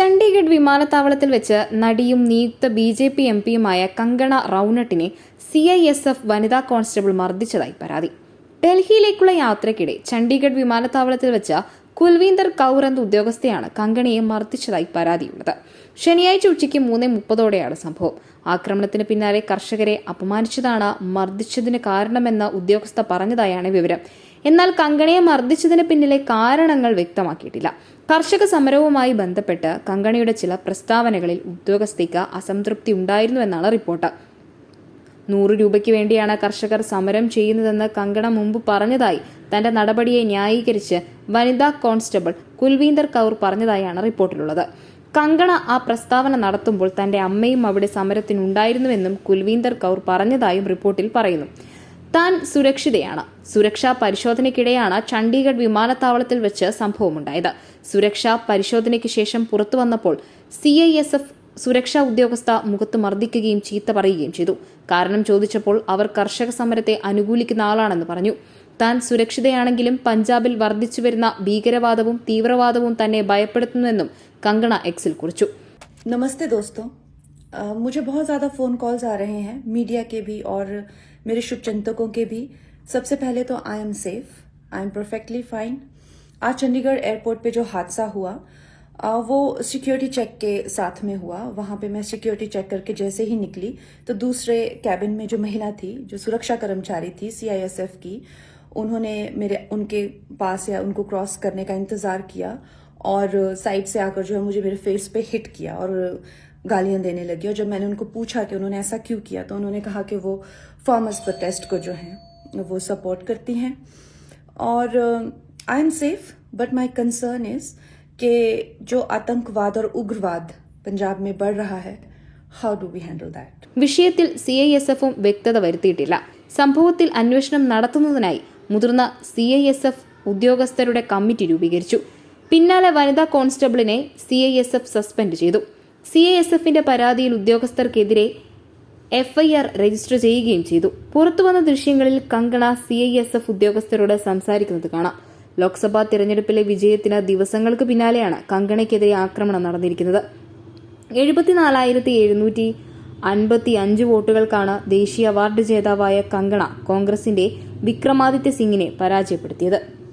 ചണ്ഡീഗഡ് വിമാനത്താവളത്തിൽ വെച്ച് നടിയും നിയുക്ത ബി ജെ പി എം പിയുമായ കങ്കണ റൌനട്ടിനെ സി ഐ എസ് എഫ് വനിതാ കോൺസ്റ്റബിൾ മർദ്ദിച്ചതായി പരാതി. ഡൽഹിയിലേക്കുള്ള യാത്രയ്ക്കിടെ ചണ്ഡീഗഡ് വിമാനത്താവളത്തിൽ വെച്ച കുൽവീന്ദർ കൗർ എന്ന ഉദ്യോഗസ്ഥയാണ് കങ്കണയെ മർദ്ദിച്ചതായി പരാതിയുള്ളത്. ശനിയാഴ്ച ഉച്ചയ്ക്ക് മൂന്ന് മുപ്പതോടെയാണ് സംഭവം. ആക്രമണത്തിന് പിന്നാലെ കർഷകരെ അപമാനിച്ചതാണ് മർദ്ദിച്ചതിന് കാരണമെന്ന് ഉദ്യോഗസ്ഥ പറഞ്ഞതായാണ് വിവരം. എന്നാൽ കങ്കണയെ മർദ്ദിച്ചതിന് പിന്നിലെ കാരണങ്ങൾ വ്യക്തമാക്കിയിട്ടില്ല. കർഷക സമരവുമായി ബന്ധപ്പെട്ട് കങ്കണയുടെ ചില പ്രസ്താവനകളിൽ ഉദ്യോഗസ്ഥയ്ക്ക് അസംതൃപ്തി ഉണ്ടായിരുന്നുവെന്നാണ് റിപ്പോർട്ട്. നൂറ് രൂപയ്ക്ക് വേണ്ടിയാണ് കർഷകർ സമരം ചെയ്യുന്നതെന്ന് കങ്കണ മുമ്പ് പറഞ്ഞതായി തന്റെ നടപടിയെ ന്യായീകരിച്ച് വനിതാ കോൺസ്റ്റബിൾ കുൽവീന്ദർ കൗർ പറഞ്ഞതായാണ് റിപ്പോർട്ടിലുള്ളത്. കങ്കണ ആ പ്രസ്താവന നടത്തുമ്പോൾ തന്റെ അമ്മയും അവിടെ സമരത്തിനുണ്ടായിരുന്നുവെന്നും കുൽവീന്ദർ കൗർ പറഞ്ഞതായും റിപ്പോർട്ടിൽ പറയുന്നു. താൻ സുരക്ഷിതയാണ്. സുരക്ഷാ പരിശോധനയ്ക്കിടെയാണ് ചണ്ഡീഗഡ് വിമാനത്താവളത്തിൽ വെച്ച് സംഭവമുണ്ടായത്. സുരക്ഷാ പരിശോധനയ്ക്ക് ശേഷം പുറത്തു വന്നപ്പോൾ സി ഐ എസ് എഫ് സുരക്ഷാ ഉദ്യോഗസ്ഥ മുഖത്ത് മർദ്ദിക്കുകയും ചീത്ത പറയുകയും ചെയ്തു. കാരണം ചോദിച്ചപ്പോൾ അവർ കർഷക സമരത്തെ അനുകൂലിക്കുന്ന ആളാണെന്ന് പറഞ്ഞു. താൻ സുരക്ഷിതയാണെങ്കിലും പഞ്ചാബിൽ വർദ്ധിച്ചുവരുന്ന ഭീകരവാദവും തീവ്രവാദവും തന്നെ ഭയപ്പെടുത്തുന്നുവെന്നും കങ്കണ എക്സിൽ കുറിച്ചു. നമസ്തേ ദോസ്തോ. मुझे बहुत ज़्यादा फ़ोन कॉल्स आ रहे हैं मीडिया के भी और मेरे शुभचिंतकों के भी। सबसे पहले तो I am safe I am perfectly fine आज चंडीगढ़ एयरपोर्ट पे जो हादसा हुआ अ, वो सिक्योरिटी चेक के साथ में हुआ। वहाँ पे मैं सिक्योरिटी चेक करके जैसे ही निकली तो दूसरे कैबिन में जो महिला थी जो सुरक्षा कर्मचारी थी सीआईएसएफ की उन्होंने मेरे उनके पास या उनको क्रॉस करने का इंतज़ार किया और साइड से आकर जो है मुझे मेरे फेस पे हिट किया और गालियां देने लगी और जब मैंने उनको पूछा कि उन्होंने ऐसा क्यों किया तो उन्होंने कहा कि वो फार्मर्स प्रोटेस्ट को जो है वो सपोर्ट करती हैं और I am safe but my concern is कि जो आतंकवाद और उग्रवाद पंजाब में बढ़ रहा है how do we handle that വിഷയത്തിൽ സി ഐ എസ് എഫും വ്യക്തത വരുത്തിയിട്ടില്ല സംഭവത്തിൽ അന്വേഷണം നടത്തുന്നതിനായി മുതിർന്ന സി ഐ എസ് എഫ് ഉദ്യോഗസ്ഥരുടെ കമ്മിറ്റി രൂപീകരിച്ചു പിന്നാലെ വനിതാ കോൺസ്റ്റബിളിനെ C I S F suspend ചെയ്തു. സി ഐ എസ് എഫിന്റെ പരാതിയിൽ ഉദ്യോഗസ്ഥർക്കെതിരെ എഫ്ഐആർ രജിസ്റ്റർ ചെയ്യുകയും ചെയ്തു. പുറത്തുവന്ന ദൃശ്യങ്ങളിൽ Kangana C I S F ഉദ്യോഗസ്ഥരോട് സംസാരിക്കുന്നത് കാണാം. ലോക്സഭാ തിരഞ്ഞെടുപ്പിലെ വിജയത്തിന് ദിവസങ്ങൾക്ക് പിന്നാലെയാണ് കങ്കണയ്ക്കെതിരെ ആക്രമണം നടന്നിരിക്കുന്നത്. എഴുപത്തിനാലായിരത്തി എഴുന്നൂറ്റി അൻപത്തി അഞ്ച് വോട്ടുകൾക്കാണ് ദേശീയ അവാർഡ് ജേതാവായ കങ്കണ കോൺഗ്രസിന്റെ വിക്രമാദിത്യ സിംഗിനെ പരാജയപ്പെടുത്തിയത്.